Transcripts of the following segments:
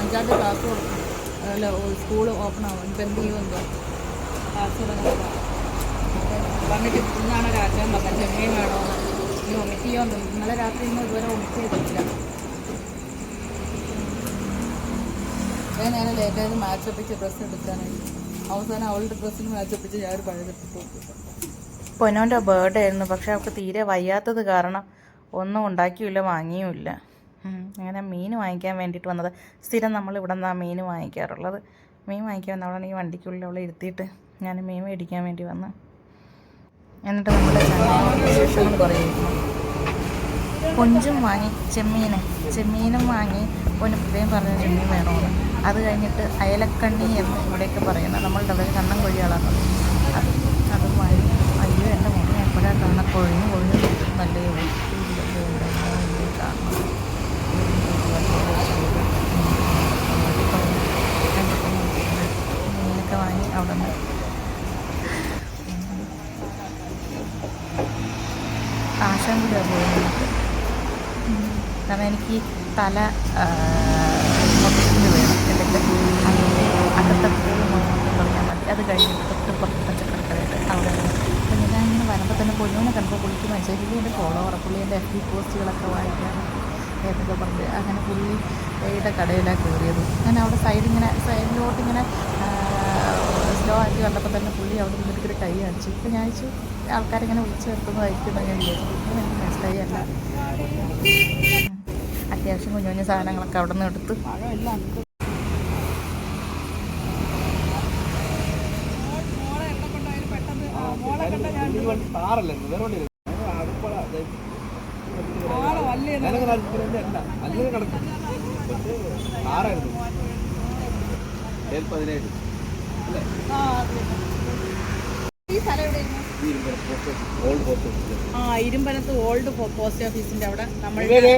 അഞ്ചാം തീയതി ക്ലാസ് കൊടുക്കും അല്ല സ്കൂൾ ഓപ്പൺ ആവും. ഇപ്പം എന്ത് ചെയ്യും എന്തോ? ക്ലാസ് തുടങ്ങുന്നത് വന്നിട്ട് ഇന്നാണ് രാത്രി പറഞ്ഞത്? ചെമ്മീൻ വേണോ? ഇനി ഒമിറ്റ് ചെയ്യുമെന്ന് ഇന്നലെ രാത്രി ഇന്ന് ഇതുവരെ ഒമിറ്റ് ചെയ്തിട്ടില്ല. ഞാൻ നേരെ ലേറ്റായത് മാച്ച് ഒപ്പിച്ച് ഡ്രസ്സ് എടുക്കാനായി അവസാനം അവളുടെ ഡ്രസ്സിന് മാച്ച് ഒപ്പിച്ച് ഞാൻ ഒരു പഴുതിട്ട് പൊന്നോന്റെ ബേർഡേ ആയിരുന്നു. പക്ഷെ അവൾക്ക് തീരെ വയ്യാത്തത് കാരണം ഒന്നും ഉണ്ടാക്കിയില്ല വാങ്ങിയുമില്ല. അങ്ങനെ മീൻ വാങ്ങിക്കാൻ വേണ്ടിയിട്ട് വന്നത്. സ്ഥിരം നമ്മൾ ഇവിടെ നിന്നാണ് മീൻ വാങ്ങിക്കാറുള്ളത്. മീൻ വാങ്ങിക്കാൻ വന്നവളാണ് ഈ വണ്ടിക്കുള്ളിൽ അവളെ ഇരുത്തിയിട്ട് ഞാൻ മീൻ മേടിക്കാൻ വേണ്ടി വന്നു. എന്നിട്ട് പറയുന്നു. കൊഞ്ചും വാങ്ങി ചെമ്മീന്. ചെമ്മീനും വാങ്ങി. പൊന്നു. പ്രത്യേകം പറഞ്ഞ ചെമ്മീൻ വേണമെന്ന് അത് കഴിഞ്ഞിട്ട് അയലക്കണ്ണി എന്ന് ഇവിടെയൊക്കെ പറയുന്നത് നമ്മളുടെ അവിടെ കണ്ണം കൊഴിയാളാണ്. അത് അതും വാങ്ങി. അയ്യോ എന്റെ മോനെ എപ്പോഴാണ് കാണാൻ കൊഴിഞ്ഞു കൊഴിഞ്ഞു നല്ല കാണണം മീനൊക്കെ വാങ്ങി അവിടെ നിന്ന് ആശാൻ കൂടിയാണ് പോയത് നമുക്ക് കാരണം എനിക്ക് തല മൊത്തത്തിൽ വേണം. എന്നിട്ട് അതിന്റെ അകത്തെ പൂവ് മൊത്തം പറഞ്ഞാൽ മതി. അത് കഴിഞ്ഞിട്ട് തൊട്ട് പുറത്ത് പച്ചക്കറിക്കടയിട്ട് അവിടെ അപ്പം ഞാൻ ഇങ്ങനെ വരുമ്പോൾ തന്നെ പൊന്നുവിനെ കണ്ടപ്പോൾ പുള്ളിക്ക് മനസ്സിലാക്കി എന്റെ ഫോളോവർ പുള്ളി എന്റെ എഫ് ബി പോസ്റ്റുകളൊക്കെ വായിക്കാൻ എന്നൊക്കെ പറഞ്ഞ് അങ്ങനെ പുള്ളി ഏത കടയിലാണ് കയറിയത് ഞാൻ അവിടെ സൈഡ് ഇങ്ങനെ സൈഡിലോട്ട് ഇങ്ങനെ സ്ലോ ആക്കി കണ്ടപ്പോൾ തന്നെ പുള്ളി അവിടെ നിന്ന് ഒരു കൈ കാണിച്ചു. ഇപ്പം ഞാൻ വെച്ചു ആൾക്കാരിങ്ങനെ വിളിച്ചു നിർത്തുന്നതായിരിക്കും ഞാൻ വിചാരിച്ചു. എനിക്ക് മനസ്സിലായി അല്ല. അത്യാവശ്യം കുഞ്ഞു കുഞ്ഞു സാധനങ്ങളൊക്കെ അവിടെ നിന്ന് എടുത്ത് ഈ സ്ഥലം എവിടെയായിരുന്നു ആ ഇരുമ്പനത്ത് ഓൾഡ് പോസ്റ്റ് ഓഫീസിന്റെ അവിടെ നമ്മളുടെ ഇവരെ?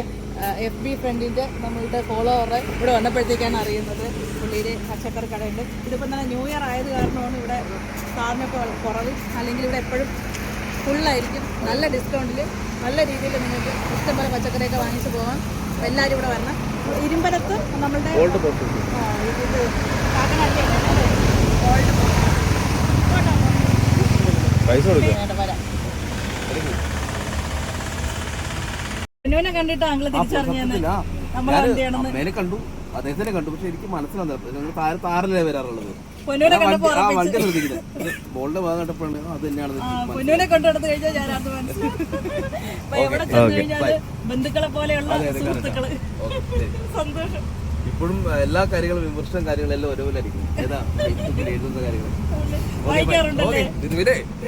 എഫ് ബി ഫ്രണ്ടിന്റെ നമ്മളുടെ ഫോളോവർ ഇവിടെ വന്നപ്പോഴത്തേക്കാണ് അറിയുന്നത്. പുള്ളിയിൽ പച്ചക്കറി കടയുണ്ട് ഇതിപ്പോൾ തന്നെ ന്യൂ ഇയർ ആയത് കാരണമാണ് ഇവിടെ സാറിനൊക്കെ കുറവ്. അല്ലെങ്കിൽ ഇവിടെ എപ്പോഴും ഫുള്ളായിരിക്കും നല്ല ഡിസ്കൗണ്ടിൽ നല്ല രീതിയിൽ നിങ്ങൾക്ക് ഇഷ്ടംപോലെ പച്ചക്കറിയൊക്കെ വാങ്ങിച്ചു പോകാം. എല്ലാവരും ഇവിടെ വരണം. ഇരുമ്പനത്ത് നമ്മളുടെ ഓൾഡ് ഇത് കാക്കനാട് ഓൾഡ് പൈസ കൊടുക്കുക വേണ്ട വരാം. പൊന്നുവിനെ കണ്ടിട്ട് അങ്ങൾ തിരിച്ചറിഞ്ഞു നമ്മളെ വണ്ടിയാണെന്ന് അമ്മേനെ കണ്ടു. അദ്ദേഹത്തിനെ കണ്ടു. പക്ഷെ എനിക്ക് മനസ്സിലാകുന്നത് ഞങ്ങൾ താര താറിലേ വരാറുള്ളത്? കണ്ടപ്പോ ആ വണ്ടി ശ്രദ്ധിക്കുന്നത് ബോളിന്റെ ഭാഗം കണ്ടപ്പോഴാണ് അത് തന്നെയാണ് കഴിഞ്ഞാൽ മനസ്സിലായി ബന്ധുക്കളെ പോലെയുള്ള സുഹൃത്തുക്കൾ. സന്തോഷം. ഇപ്പോഴും എല്ലാ കാര്യങ്ങളും വിമർശനം കാര്യങ്ങളെല്ലാം ഒരുപോലെ ആയിരിക്കും ഏതാ ഫേസ്ബുക്കിൽ എഴുതുന്ന കാര്യങ്ങൾ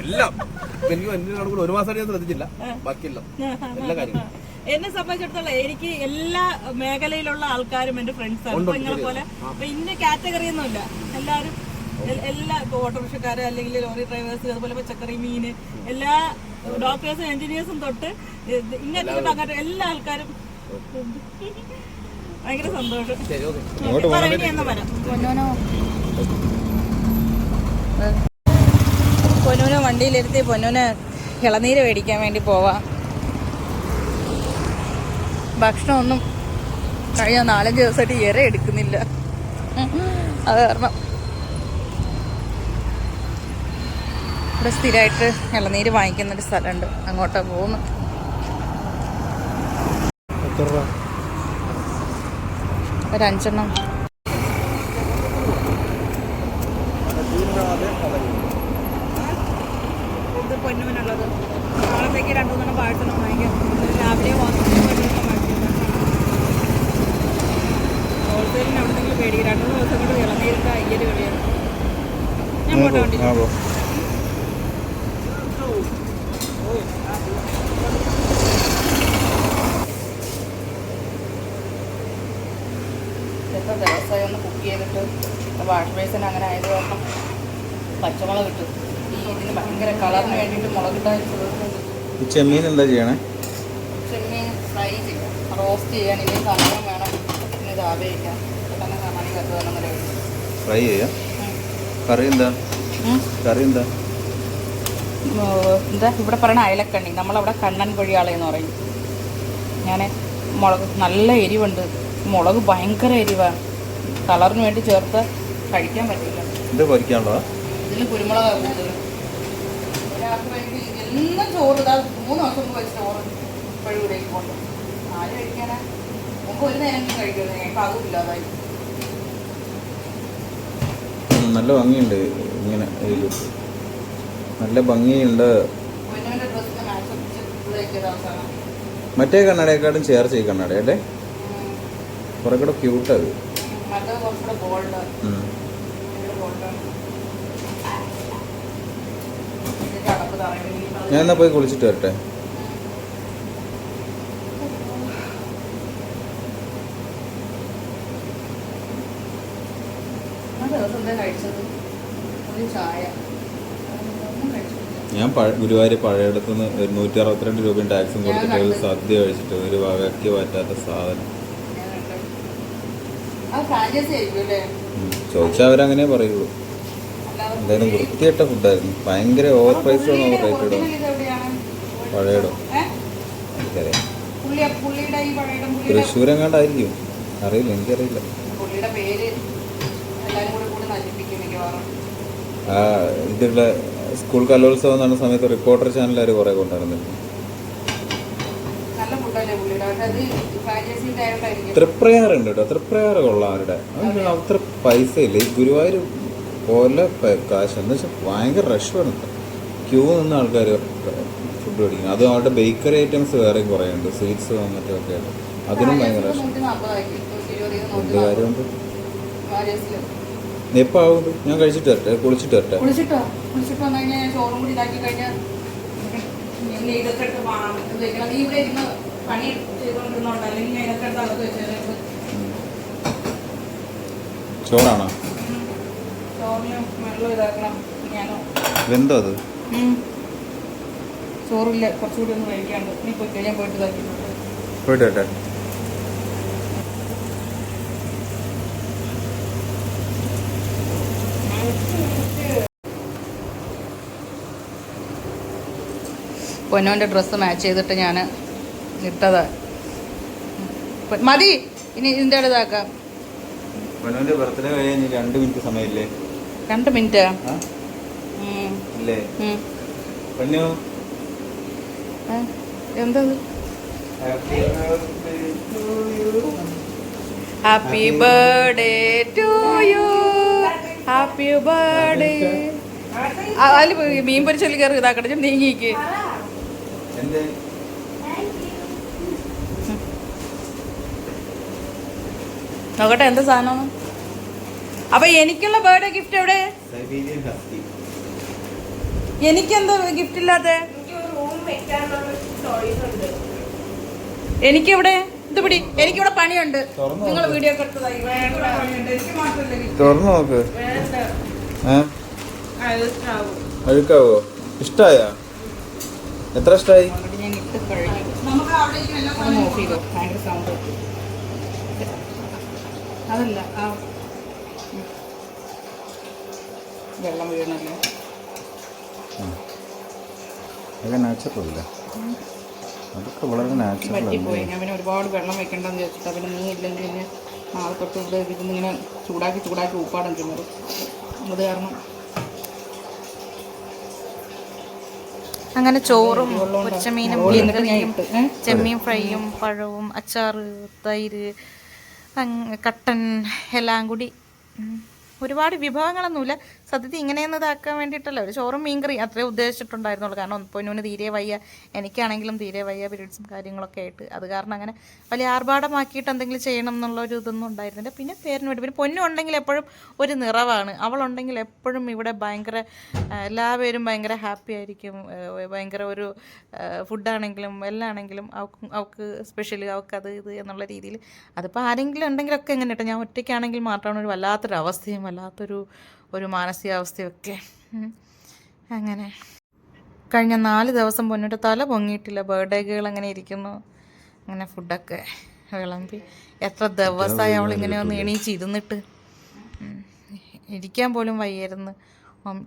എല്ലാം. എനിക്ക് എന്നെ കൂടെ ഒരു മാസമായിട്ട് ഞാൻ ശ്രദ്ധിച്ചില്ല. ബാക്കിയെല്ലാം. എല്ലാ കാര്യങ്ങളും. എന്നെ സംബന്ധിച്ചിടത്തോളം എനിക്ക് എല്ലാ മേഖലയിലുള്ള ആൾക്കാരും എന്റെ ഫ്രണ്ട്സാണ് അപ്പൊ നിങ്ങളെ പോലെ അപ്പൊ ഇന്ന കാറ്റഗറി ഒന്നുമില്ല എല്ലാവരും എല്ലാ ഇപ്പൊ ഓട്ടോറിക്ഷക്കാര് അല്ലെങ്കിൽ ലോറി ഡ്രൈവേഴ്സ് അതുപോലെ പച്ചക്കറി മീന് എല്ലാ ഡോക്ടേഴ്സും എഞ്ചിനീയേഴ്സും തൊട്ട് ഇങ്ങനത്തെ തൊട്ട് അങ്ങോട്ട് എല്ലാ ആൾക്കാരും ഭയങ്കര സന്തോഷം. പൊന്നൂനെ വണ്ടിയിലിരുത്തി പൊന്നൂനെ ഇളനീര് മേടിക്കാൻ വേണ്ടി പോവാം. ഭക്ഷണമൊന്നും കഴിഞ്ഞ നാലഞ്ച് ദിവസമായിട്ട് ഇര എടുക്കുന്നില്ല. അത് കാരണം ഇവിടെ സ്ഥിരമായിട്ട് ഇളനീര് വാങ്ങിക്കുന്നൊരു സ്ഥലമുണ്ട്. അങ്ങോട്ട് പോകുന്നു എത്ര പേടിക്കും രണ്ടു മൂന്ന് ദിവസം കൊണ്ട് ഇളനീരിന്റെ അയ്യൽ കളിയാണ് ഞാൻ പോട്ടെ വണ്ടി എത്ര ദിവസമായി ഒന്ന് കുക്ക് ചെയ്തിട്ട് വാഷ് ബേസിൻ അങ്ങനെ ആയത് കാരണം പച്ചമുളക് കിട്ടും ഈ ഇതിന് ഭയങ്കര കളറിന് വേണ്ടിയിട്ട് മുളകിട്ടാൻ ഈ ചെമ്മീൻ എന്താ ചെയ്യണേ? ചെമ്മീൻ ഫ്രൈ ചെയ്യാം. റോസ്റ്റ് ചെയ്യാൻ ഇനി സമയം വേണം. ഇതിന് ഇത് ആവേയിക്കാം പെട്ടെന്ന് സമയം കത്തുവാണെന്ന് പറയുന്നത് ഫ്രൈ ചെയ്യാം. കറി എന്താ? കറി എന്താ? എന്താ? ഇവിടെ പറയണ അയലക്കണ്ണി. നമ്മളവിടെ കണ്ണൻ കൊഴിയാളെന്ന് പറയും. ഞാൻ മുളക് നല്ല എരിവുണ്ട്. മുളക് ഭയങ്കര എരിവാണ് കളറിന് വേണ്ടി ചേർത്ത് കഴിക്കാൻ പറ്റില്ല. ഇത് പൊരിക്കാനുള്ളതാ? ഇതിൽ കുരുമുളക് കൂടുതൽ എന്നും ചോറ് ഇതാ മൂന്ന് ദിവസം മുമ്പ് വെച്ച ചോറ് ഇപ്പോഴും ഇവിടെ കൊണ്ട് ആര് കഴിക്കാനാ? നമുക്ക് ഒരു നേരം കഴിക്കുന്നത് ഞങ്ങൾക്ക് അതും ഇല്ലാതായി. നല്ല ഭംഗിയുണ്ട് ഇങ്ങനെ. നല്ല ഭംഗിയുണ്ട്. മറ്റേ കണ്ണടയെക്കാട്ടും ചേർച്ച ഈ കണ്ണട അല്ലേ? കുറെ കൂടെ ക്യൂട്ടത് ഞാൻ എന്നാ പോയി കുളിച്ചിട്ട് വരട്ടെ ആ ദിവസം എന്താ കഴിച്ചത് ഒരു ചായ ഒന്നും കഴിച്ചിട്ടില്ല ഞാൻ ഗുരുവായൂർ പഴയടത്തു നിന്ന് നൂറ്റി അറുപത്തിരണ്ട് രൂപയും ടാക്സും കൊടുത്തിട്ട് ഒരു സദ്യ കഴിച്ചിട്ട് ഒരു വകയ്ക്ക് പറ്റാത്ത സാധനം. ചോദിച്ചാൽ അവരങ്ങനെ പറയുള്ളൂ. എന്തായാലും വൃത്തിയിട്ട ഫുഡായിരുന്നു. ഭയങ്കര ഓവർ പ്രൈസ് ആണ് ഓവർ റേറ്റഡോ പഴയടോ? എനിക്കറിയാം. തൃശ്ശൂരെങ്ങാണ്ടായിരിക്കും? അറിയില്ല എനിക്കറിയില്ല. ആ ഇതിലുള്ള സ്കൂൾ കലോത്സവം നടന്ന സമയത്ത് റിപ്പോർട്ടർ ചാനലുകാർ കുറേ കൊണ്ടുവരുന്നുണ്ട് തൃപ്രയാർ ഉണ്ട് കേട്ടോ. തൃപ്രയാർ കൊള്ളാം അവരുടെ അത്. അത്ര പൈസ ഇല്ല ഈ ഗുരുവായൂർ പോലെ കാശ്. എന്ന് വെച്ചാൽ ഭയങ്കര റഷ് വന്നിട്ട് ക്യൂ നിന്ന് ആൾക്കാർ ഫുഡ് കഴിക്കും അതും അവരുടെ ബേക്കറി ഐറ്റംസ് വേറെയും കുറേ ഉണ്ട്. സ്വീറ്റ്സ് മറ്റൊക്കെ അതിനും ഭയങ്കര റഷ് എന്ത് നൂറ്റി ഇത്? ഞാൻ കഴിച്ചിട്ട് വരട്ടെ കുളിച്ചിട്ട് വരട്ടെ. കുളിച്ചിട്ടോ? കുളിച്ചിട്ട് വന്നു കഴിഞ്ഞാൽ ചോറും കൂടി ഇതാക്കി കഴിഞ്ഞാൽ ഇതൊക്കെ എടുത്ത് വെക്കണം. നീ ഇവിടെ ഇരുന്ന് പണി ചെയ്തുകൊണ്ടിരുന്നോണ്ട് അല്ലെങ്കിൽ ഞാൻ ഇതൊക്കെ എടുത്ത് അകത്ത് വെച്ചേരാ ചോറാണോ? വെന്തോ അത്? ചോറില്ല. കുറച്ചുകൂടി ഒന്ന് കഴിക്കാണ്ട്. നീ പോയി ഞാൻ പോയിട്ട് ഇതാക്കി പോയിട്ട് വരട്ടെ. പൊന്നോന്റെ ഡ്രസ്സ് മാച്ച് ചെയ്തിട്ട് ഞാൻ ഇട്ടത് മതി ഇനി ഇതിന്റെ ഇടതാക്കാം പൊന്നുവിന്റെ ബർത്ത്ഡേ കഴിഞ്ഞ് രണ്ട് മിനിറ്റ് സമയമില്ലേ? രണ്ട് മിനിറ്റ് എന്തത്? Happy birthday to you happy birthday അതിൽ മീൻ പൊരിച്ചൊല്ലി കയറി ഇതാക്കട്ടെ നീങ്ങിക്ക്. എന്തേ? നോക്കട്ടെ എന്താ സാധനം അപ്പൊ എനിക്കുള്ള ബർത്ത്ഡേ ഗിഫ്റ്റ് എവിടെ? എനിക്കെന്താ ഗിഫ്റ്റ് ഇല്ലാത്ത? എനിക്കിവിടെ ഇത് പിടി എനിക്കിവിടെ പണിയുണ്ട്. നിങ്ങൾ വീഡിയോ. തുറന്നു നോക്ക്. അഴുക്കാവോ? ഇഷ്ടായ? എത്ര ഇഷ്ടമായി അതല്ല ആ. വെള്ളം വീണല്ലോ അതൊക്കെ അതൊക്കെ വളരെ നാച്ചുറൽ ഞാൻ പിന്നെ ഒരുപാട് വെള്ളം വെക്കണ്ടെന്ന് വിചാരിച്ചിട്ട് പിന്നെ നീ ഇല്ലെങ്കിൽ പിന്നെ നാളെ തൊട്ട് ഇവിടെ ഇതിങ്ങനെ ചൂടാക്കി ചൂടാക്കി ഉപ്പാടം ചുമരും അത് കാരണം അങ്ങനെ ചോറും. പൊരിച്ചമീനും മീൻകറിയും ചെമ്മീൻ ഫ്രൈയും പഴവും അച്ചാർ തൈര് കട്ടൻ എല്ലാം കൂടി. ഒരുപാട് വിഭവങ്ങളൊന്നുമില്ല. സത്യത്തിൽ ഇങ്ങനെയൊന്നും ഇതാക്കാൻ വേണ്ടിയിട്ടല്ല. ഒരു ചോറും മീൻകറി അത്രേ ഉദ്ദേശിച്ചിട്ടുണ്ടായിരുന്നുള്ളൂ. കാരണം പൊന്നൂന് തീരെ വയ്യ. എനിക്കാണെങ്കിലും തീരെ വയ്യ പീരീഡ്സും കാര്യങ്ങളൊക്കെ ആയിട്ട്. അത് കാരണം അങ്ങനെ വലിയ ആർഭാടമാക്കിയിട്ട് എന്തെങ്കിലും ചെയ്യണം എന്നുള്ള ഒരു ഇതൊന്നും ഉണ്ടായിരുന്നില്ല. പിന്നെ പേരിന് വേണ്ടി. പിന്നെ പൊന്നു ഉണ്ടെങ്കിൽ എപ്പോഴും ഒരു നിറവാണ്. അവളുണ്ടെങ്കിൽ എപ്പോഴും ഇവിടെ ഭയങ്കര എല്ലാവരും ഭയങ്കര ഹാപ്പി ആയിരിക്കും. ഭയങ്കര ഒരു ഫുഡാണെങ്കിലും എല്ലാം ആണെങ്കിലും അവൾക്ക് അവൾക്ക് സ്പെഷ്യൽ അവൾക്ക് അത് ഇത് എന്നുള്ള രീതിയിൽ. അതിപ്പോൾ ആരെങ്കിലും ഉണ്ടെങ്കിലൊക്കെ എങ്ങനെ കേട്ടോ ഞാൻ ഒറ്റയ്ക്കാണെങ്കിൽ മാത്രമാണ് ഒരു വല്ലാത്തൊരു അവസ്ഥയും വല്ലാത്തൊരു ഒരു മാനസികാവസ്ഥയൊക്കെ. അങ്ങനെ. കഴിഞ്ഞ നാല് ദിവസം പൊന്നിട്ട് തല പൊങ്ങിയിട്ടില്ല. ബർത്ത്ഡേ ഗേൾ അങ്ങനെ ഇരിക്കുന്നു? അങ്ങനെ ഫുഡൊക്കെ വിളമ്പി. എത്ര ദിവസമായി അവൾ ഇങ്ങനെ ഒന്ന് എണീച്ച് ഇരുന്നിട്ട്? ഇരിക്കാൻ പോലും വയ്യായിരുന്നു.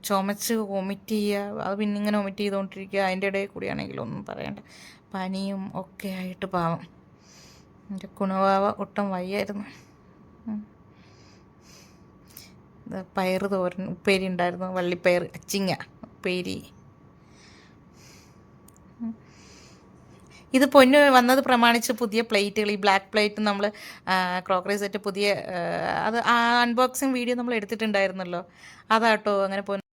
ചുമച്ച് വൊമിറ്റ് ചെയ്യുക. അത് പിന്നെ ഇങ്ങനെ വൊമിറ്റ് ചെയ്തുകൊണ്ടിരിക്കുക. അതിന്റെ ഇടയിൽ കൂടിയാണെങ്കിലും ഒന്നും പറയണ്ട. പനിയും ഒക്കെ ആയിട്ട് പാവം. എന്റെ കുണവാവ ഒട്ടും വയ്യായിരുന്നു. പയറ് തോരൻ ഉപ്പേരി ഉണ്ടായിരുന്നു. വള്ളിപ്പയർ അച്ചിങ്ങ ഉപ്പേരി. ഇത് പൊന്ന് വന്നത് പ്രമാണിച്ച് പുതിയ പ്ലേറ്റുകൾ. ഈ ബ്ലാക്ക് പ്ലേറ്റ് നമ്മൾ ക്രോക്കറി സെറ്റ് പുതിയ അത് ആ, അൺബോക്സിങ് വീഡിയോ നമ്മൾ എടുത്തിട്ടുണ്ടായിരുന്നല്ലോ. അതാട്ടോ അങ്ങനെ പൊന്ന്